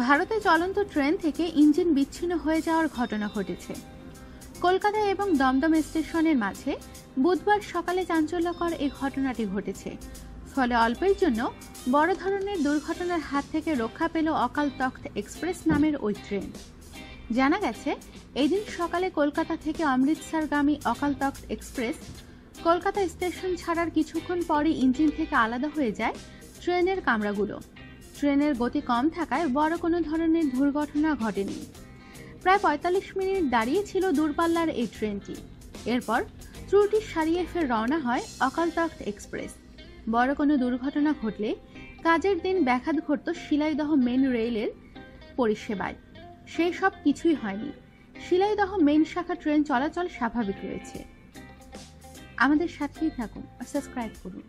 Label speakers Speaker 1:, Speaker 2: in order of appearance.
Speaker 1: ভারতে চলন্ত ট্রেন থেকে ইঞ্জিন বিচ্ছিন্ন হয়ে যাওয়ার ঘটনা ঘটেছে। কলকাতা এবং দমদম স্টেশনের মাঝে বুধবার সকালে চাঞ্চল্যকর এই ঘটনাটি ঘটেছে। ফলে অল্পের জন্য বড় ধরনের দুর্ঘটনার হাত থেকে রক্ষা পেল অকাল তখ্ত এক্সপ্রেস নামের ওই ট্রেন। জানা গেছে, এদিন সকালে কলকাতা থেকে অমৃতসরগামী অকাল তখ্ত এক্সপ্রেস কলকাতা স্টেশন ছাড়ার কিছুক্ষণ পরই ইঞ্জিন থেকে আলাদা হয়ে যায় ট্রেনের কামরাগুলো। ট্রেনের গতি কম থাকায় বড় কোনো ধরনের দুর্ঘটনা ঘটেনি। প্রায় পঁয়তাল্লিশ মিনিট দাঁড়িয়ে ছিল দূরপাল্লার এই ট্রেনটি। এরপর ত্রুটি সারিয়ে ফের রওনা হয় অকাল তখ্ত এক্সপ্রেস। বড় কোনো দুর্ঘটনা ঘটলে কাজের দিন ব্যাঘাত ঘটত শিলাইদহ মেন রেলের পরিষেবায়। সেই সব কিছুই হয়নি। শিলাইদহ মেন শাখা ট্রেন চলাচল স্বাভাবিক রয়েছে। আমাদের সাথেই থাকুন, সাবস্ক্রাইব করুন।